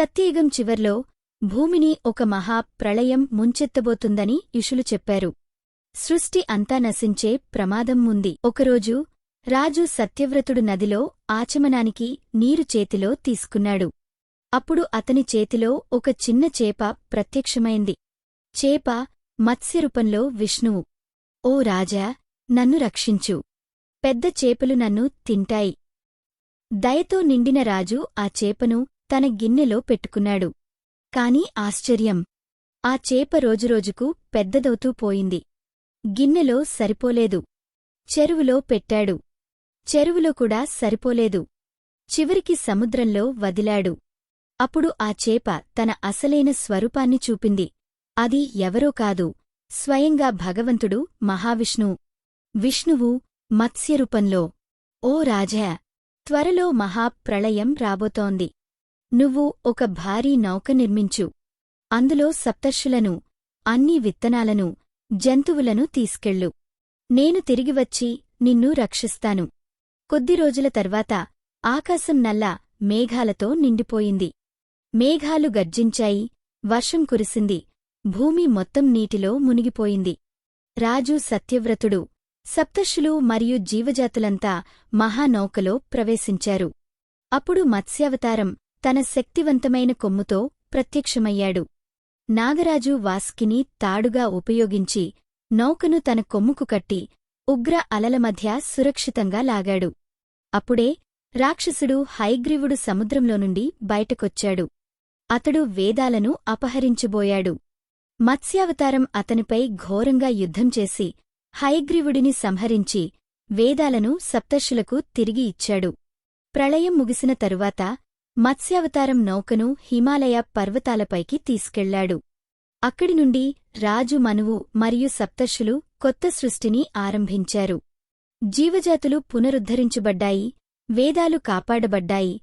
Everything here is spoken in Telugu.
సత్యయుగం చివర్లో భూమిని ఒక మహా ప్రళయం ముంచెత్తబోతుందని ఇషులు చెప్పారు. సృష్టి అంతా నశించే ప్రమాదం ఉంది. ఒకరోజు రాజు సత్యవ్రతుడు నదిలో ఆచమనానికి నీరు చేతిలో తీసుకున్నాడు. అప్పుడు అతని చేతిలో ఒక చిన్న చేప ప్రత్యక్షమైంది. చేప మత్స్యరూపంలో విష్ణువు. ఓ రాజా నన్ను రక్షించు. పెద్ద చేపలు నన్ను తింటాయి. దయతో నిండిన రాజు ఆ చేపను తన గిన్నెలో పెట్టుకున్నాడు. కాని ఆశ్చర్యం. ఆ చేప రోజురోజుకు పెద్దదవుతూ పోయింది. గిన్నెలో సరిపోలేదు. చెరువులో పెట్టాడు. చెరువులో కూడా సరిపోలేదు. చివరికి సముద్రంలో వదిలాడు. అప్పుడు ఆ చేప తన అసలైన స్వరూపాన్ని చూపింది. అది ఎవరో కాదు. స్వయంగా భగవంతుడు మహావిష్ణువు విష్ణువు మత్స్యరూపంలో. ఓ రాజా! త్వరలో మహాప్రళయం రాబోతోంది. నువ్వు ఒక భారీ నౌక నిర్మించు. అందులో సప్తర్షులను అన్ని విత్తనాలను జంతువులను తీసుకెళ్ళు. నేను తిరిగివచ్చి నిన్ను రక్షిస్తాను. కొద్ది రోజుల తర్వాత ఆకాశం నల్ల మేఘాలతో నిండిపోయింది. మేఘాలు గర్జించాయి వర్షం కురిసింది భూమి మొత్తం నీటిలో మునిగిపోయింది. రాజు సత్యవ్రతుడు సప్తర్షులు మరియు జీవజాతులంతా మహానౌకలో ప్రవేశించారు. అప్పుడు మత్స్యావతారం తన శక్తివంతమైన కొమ్ముతో ప్రత్యక్షమయ్యాడు. నాగరాజు వాస్కిని తాడుగా ఉపయోగించి నౌకను తన కొమ్ముకు కట్టి ఉగ్ర అలల మధ్య సురక్షితంగా లాగాడు. అప్పుడే రాక్షసుడు హైగ్రీవుడు సముద్రంలో నుండి బయటకొచ్చాడు. అతడు వేదాలను అపహరించబోయాడు. మత్స్యావతారం అతనిపై ఘోరంగా యుద్ధం చేసి హయగ్రీవుడిని సంహరించి వేదాలను సప్తర్షులకు తిరిగి ఇచ్చాడు. ప్రళయం ముగిసిన తరువాత మత్స్యావతారం నౌకను హిమాలయ పర్వతాలపైకి తీసుకెళ్ళాడు. అక్కడి నుండి రాజు మనువు మరియు సప్తర్షులు కొత్త సృష్టిని ఆరంభించారు. జీవజాతులు పునరుద్ధరించబడ్డాయి వేదాలు కాపాడబడ్డాయి